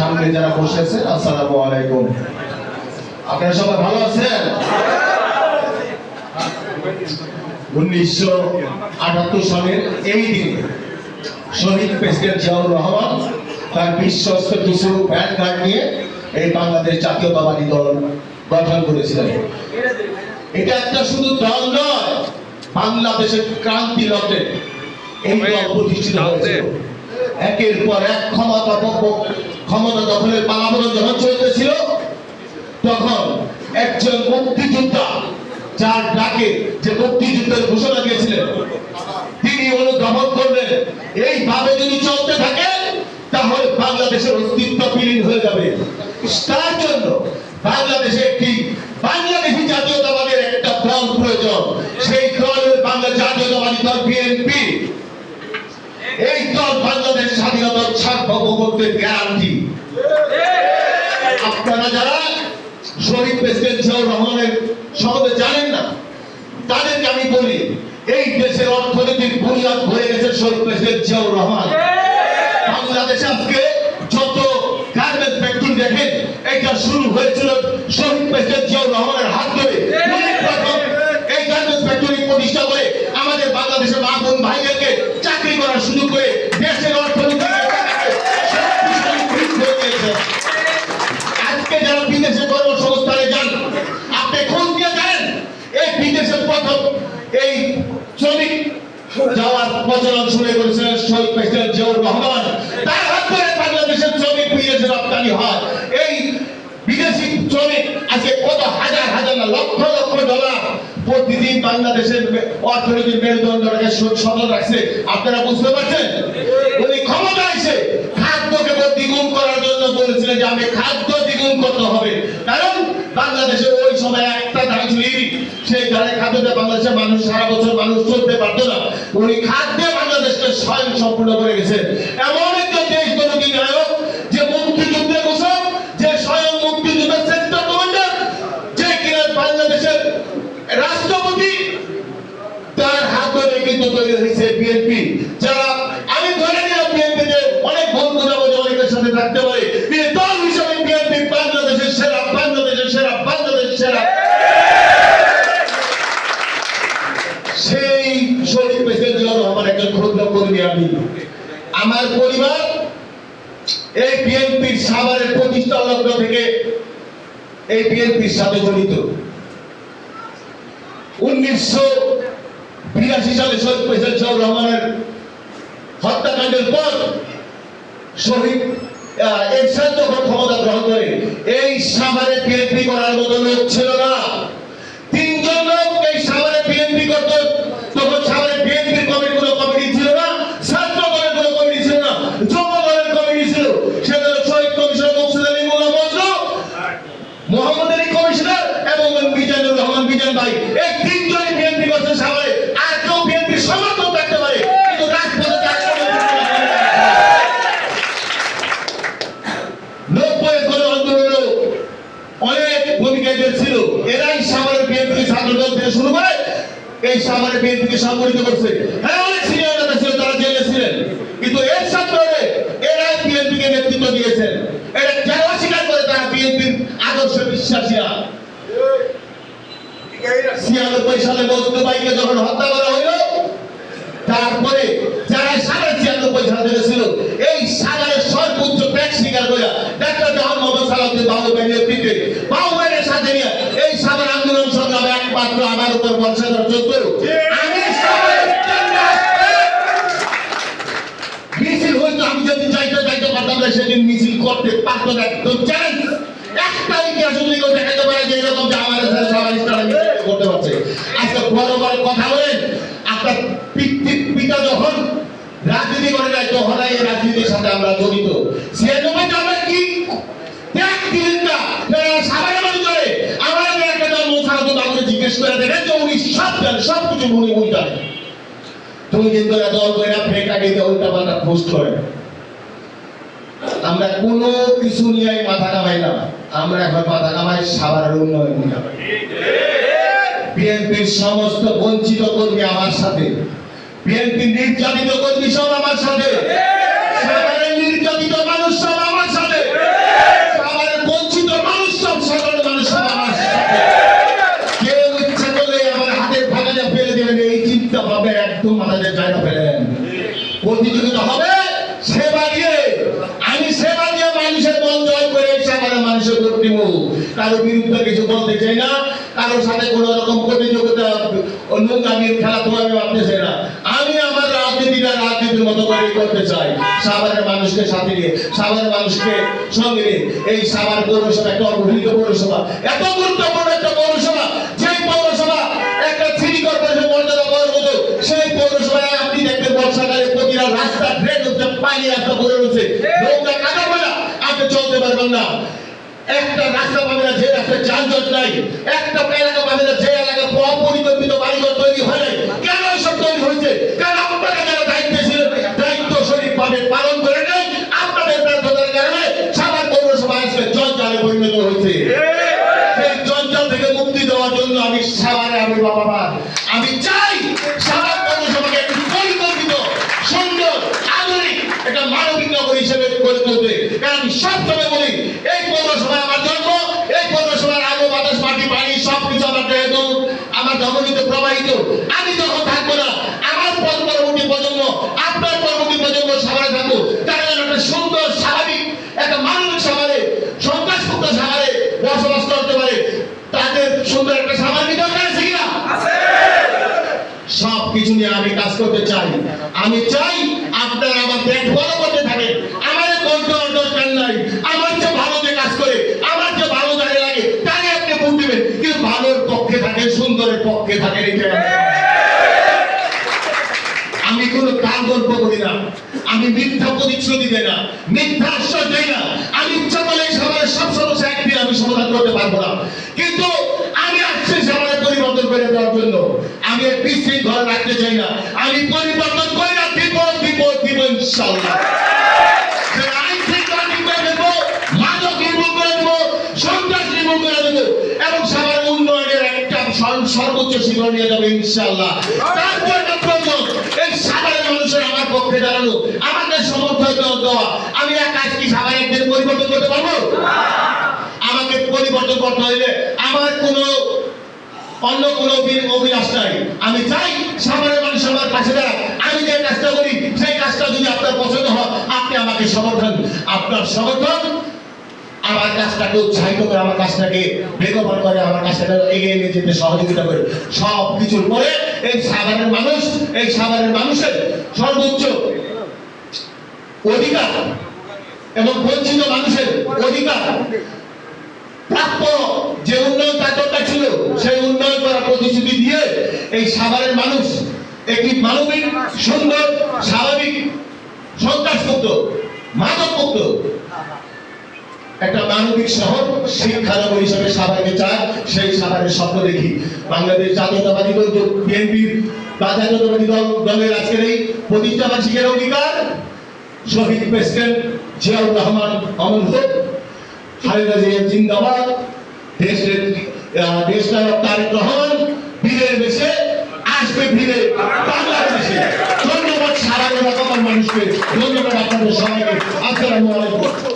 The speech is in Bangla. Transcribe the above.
সামনে যারা বসেছেন আসসালামু আলাইকুম। আপনারা সবাই ভালো আছেন? উনিশশো আটাত্তর সালের এই দিনে শহীদ প্রেসিডেন্ট জিয়াউর রহমান তার বিশ্বস্ত কিছু ব্যান্ড কার্ড নিয়ে এই বাংলাদেশ জাতীয়তাবাদী দল গঠন করেছিলেন। এটা একটা শুধু দল নয়, বাংলাদেশের ক্রান্তি লগ্নে এই দল প্রতিষ্ঠিত হয়েছিল। একের পর এক ক্ষমতা ক্ষমতা দখলের পালাবদল যখন চলতেছিল, তখন একজন মুক্তিযোদ্ধা যার ডাকে যে মুক্তিযুদ্ধের ঘোষণা দিয়েছিলেন, তিনি অনুধাবন করলেন এইভাবে যদি চলতে থাকে, তাহলে বাংলাদেশের অস্তিত্ব বিলীন হয়ে যাবে। তার জন্য বাংলাদেশে একটি গ্যারান্টি আপনারা যারা শহীদ প্রেসিডেন্ট রহমানের জানেন না, তাদেরকে আমি বলি, এই দেশের অর্থনীতির বুনিয়াদ হয়ে গেছে শহীদ প্রেসিডেন্ট রহমান। বাংলাদেশে আজকে যত গার্মেন্ট ফ্যাক্টরি দেখেন, এটা শুরু হয়েছিল শহীদ প্রেসিডেন্ট জিয়াউর রহমানের হাত যাওয়ার প্রচলন শুরু করেছিলেন শহীদ প্রেসিডেন্ট জিয়াউর রহমান, তার হাত ধরে বাংলাদেশের শ্রমিক বিদেশে রপ্তানি হয়। এই বিদেশি শ্রমিক আজকে কত হাজার হাজার লক্ষ লক্ষ ডলার প্রতিদিন বাংলাদেশের অর্থনীতির মেরুদণ্ডটাকে সচল রাখছে। আপনারা বুঝতে পারছেন? উনি ক্ষমতা এসে খাদ্যকে দ্বিগুণ করার জন্য বলেছিলেন যে, আমি খাদ্য দ্বিগুণ করতে হবে। কারণ বাংলাদেশের ওই সময় একটা ধান ছিল ধানের খাদ্যতে বাংলাদেশের মানুষ, সারা বছর মানুষ চলতে পারতো না। উনি খাদ্যে বাংলাদেশকে স্বয়ং সম্পূর্ণ করে গেছেন। এমন একজন দেশ তরুণী নায়ক, যে মুক্তিযুদ্ধের ঘোষক, যে স্বয়ং মুক্তিযুদ্ধের সেক্টর কমান্ডার, যে কিনা বাংলাদেশের রাষ্ট্রপতি, তার হাত ধরে কিন্তু তৈরি হয়েছে বিএনপি যারা, আমি ধরে নিলাম বিএনপিতে অনেক ভুল বোঝাবুঝি অনেকের সাথে থাকতে পারে কিন্তু দল হিসাবে বিএনপি বাংলাদেশের সেরা বাংলাদেশের সেরা বাংলাদেশের সেরা সেই শহীদ প্রেসিডেন্ট জিয়াউর রহমান একজন ক্ষুদ্র কর্মী আমি আমার পরিবার এই বিএনপির সাভারের প্রতিষ্ঠা লগ্ন থেকে এই বিএনপির সাথে জড়িত। উনিশশো বিরাশি সালে শহীদ প্রেসিডেন্ট জিয়াউর রহমানের হত্যাকাণ্ডের পর শহীদ এরশাদ যখন ক্ষমতা গ্রহণ করে, এই সাভারে বিএনপি করার মতো লোক ছিল না তিনজন লোক এই সাভারে বিএনপি করত তখন সাভারে বিএনপির কমিটি কোনো কমিটি ছিল না ছাত্র দলের কোনো কমিটি ছিল না যুব দলের কমিটি ছিল সেটা শহীদ কমিশনার মুকসুদ আলী মোল্লা মজনু মোহাম্মদ আলী কমিশনার এবং মিজানুর রহমান মিজান ভাই এই তিনজনই বিএনপি করছে সাভারে আর কেউ বিএনপি সমর্থন থাকতে পারে কিন্তু রাজপথে তার সমর্থন করতে পারে না। নব্বই করে আন্দোলনে অনেক ভূমিকা ছিল, এরাই সাভারের বিএনপি ছাত্র থেকে শুরু করে এই সাভারের বিএনপিকে সংগঠিত করছে। হ্যাঁ অনেক সিনিয়র নেতা ছিল, তারা জেলে ছিলেন। কিন্তু এর সাথে এরাই বিএনপিকে নেতৃত্ব দিয়েছেন। এটা যারা অস্বীকার করে তারা বিএনপির আদর্শ বিশ্বাসী না। ছিয়ানব্বই সালে মজনু ভাইকে যখন হত্যা করা হইল তারপরে যারা সাড়ে ছিয়ানব্বই সাল থেকে ছিল, এই সাগরের সর্বোচ্চ ত্যাগ স্বীকার করে ডাক্তার মোহাম্মদ সালাউদ্দিন বাবু ভাইয়ের নেতৃত্বে বাবু ভাইয়ের সাথে নিয়ে এই সাগর আন্দোলন একমাত্র আমার উপর চলতো আমি মিছিল হইতো আমি যদি যাইতে যাইতে পারতাম না সেদিন মিছিল করতে পারতো না। একদম চ্যালেঞ্জ একটা ইতিহাস যদি কেউ দেখাতে পারে যে এরকম যে আমার সবাই করতে পারছে। আজকে বড় বড় কথা বলেন আপনার পিতৃ- পিতা যখন রাজনীতি করে নাই তখন এই রাজনীতির সাথে আমরা জড়িত। ছিয়ানব্বই আমরা কি ত্যাগ দিলেন না? মানুষ করে জিজ্ঞেস করে দেখেন যে উনি সব কিছু তুমি কিন্তু এত অল্প আইডিতে উল্টা পাল্টা করে। আমরা কোনো কিছু নিয়ে মাথা কামাই না। আমরা এখন মাথা কামাই উন্নয়ন নিয়ে। বিএনপির সমস্ত বঞ্চিত কর্মী আমার সাথে। বিএনপি নির্যাতিত কর্মী সব আমার সাথে। হবে, সেবা দিয়ে, আমি সেবা দিয়ে মানুষের মন জয় করে মানুষের কারও বিরুদ্ধে কিছু বলতে চাই না কারও সাথে রকম প্রতিযোগিতা ভাবতে চাই না। আমি আমার রাজনীতিটা রাজনীতির মতো করে করতে চাই। মানুষকে সাথে নিয়ে মানুষকে সঙ্গে নিয়ে, এই সাভার পৌরসভা, একটা অবহেলিত পৌরসভা, এত গুরুত্বপূর্ণ একটা পৌরসভা সেই পৌরসভা একটা সিটি কর্পোরেশন মর্যাদা পাওয়ার মতো সেই পৌরসভায় বর্ষাকালে প্রতিটা রাস্তা ড্রেন হচ্ছে পানি রাস্তা পড়ে রয়েছে নৌকা কাদা পড়া আপনি চলতে পারবেন না। একটা রাস্তা পাবে না যে রাস্তায় যানজট নাই। একটা এলাকা পাবে না যে এলাকা অপরিকল্পিত বাড়িঘর তৈরি হয় নাই। কেন আমি যখন থাকব না। আমার পর পরবর্তী প্রজন্ম আপনার পরবর্তী প্রজন্ম থাকব তারা যেন একটা সুন্দর স্বাভাবিক একটা মানবিক সাভারে সন্ত্রাসমুক্ত সাভারে বসবাস করতে পারে। তাদের সুন্দর একটা সাভার কি দরকার আছে কিনা? সব কিছু নিয়ে আমি কাজ করতে চাই। আমি চাই আপনারা আমার পেট বড় করতে থাকেন আমার বলতে দরকার নাই আমার যে ভালো যে কাজ করে আমার যে ভালো দাঁড়িয়ে লাগে তাকে আপনি ভোট দিবেন কিন্তু ভালোর পক্ষে থাকেন সুন্দরের পক্ষে থাকেন আমি কোনো কাল গল্প করি না। আমি মিথ্যা প্রতিশ্রুতি দেই না। মিথ্যা আশ্বাস দেই না। আমি ইচ্ছা করলে সবার সব সমস্যা একদিন আমি সমাধান করতে পারব না। কিন্তু আমি আসছি সমাজে পরিবর্তন করে দেওয়ার জন্য। আমি এক বিশৃঙ্খলা রাখতে চাই না। আমি পরিবর্তন করে না। দিব দিব দিব ইনশাল্লাহ যে আইন শৃঙ্খলা ঠিক করে দেবো মাদক নির্মূল করে দেবো সন্ত্রাস নির্মূল করে দেবো এবং সবার উন্নয়নের একটা সর- সর্বোচ্চ শিখর নিয়ে যাবে ইনশাল্লাহ আমার আমি এক কাজ কি পরিবর্তন করতে পারব? আমাকে পরিবর্তন আমার কোনো আমি চাই সাধারণ মানুষ আমার দাঁড়াক। আমি যে কাজটা করি, সেই কাজটা যদি আপনার পছন্দ হয়, আপনি আমাকে সমর্থন, আপনার সমর্থন আমার কাজটাকে উৎসাহিত করে, আমার কাজটাকে বেগবান করে, আমার কাজটাকে এগিয়ে নিয়ে যেতে সহযোগিতা করে। সব কিছুর পরে এই সাধারণ মানুষ, এই সাধারণ মানুষের সর্বোচ্চ অধিকার এবং বঞ্চিত মানুষের অধিকার, প্রাপ্য যে উন্নয়ন তার ছিল, সেই উন্নয়ন করার প্রতিশ্রুতি দিয়ে এই সাভারের মানুষ একটি মানবিক, সুন্দর, স্বাভাবিক, সন্ত্রাসমুক্ত, মাদকমুক্ত একটা মানবিক শহর শিক্ষানগর হিসেবে সাভারকে চায় সেই সাভারের স্বপ্ন দেখি। বাংলাদেশ জাতীয়তাবাদী দল বিএনপির বা জাতীয়তাবাদী দল, দলের আজকের এই প্রতিষ্ঠা বার্ষিকের অঙ্গীকার। শহীদ প্রেসিডেন্ট জিয়াউর রহমান অমর হোক, খালেদা জিয়া জিন্দাবাদ দেশের দেশ নায়ক তারেক রহমান বীরের বেশে আসবে ফিরে বাংলাদেশে। ধন্যবাদ সারা রকমের মানুষকে। ধন্যবাদ আপনাদের সবাইকে। আসসালামু আলাইকুম।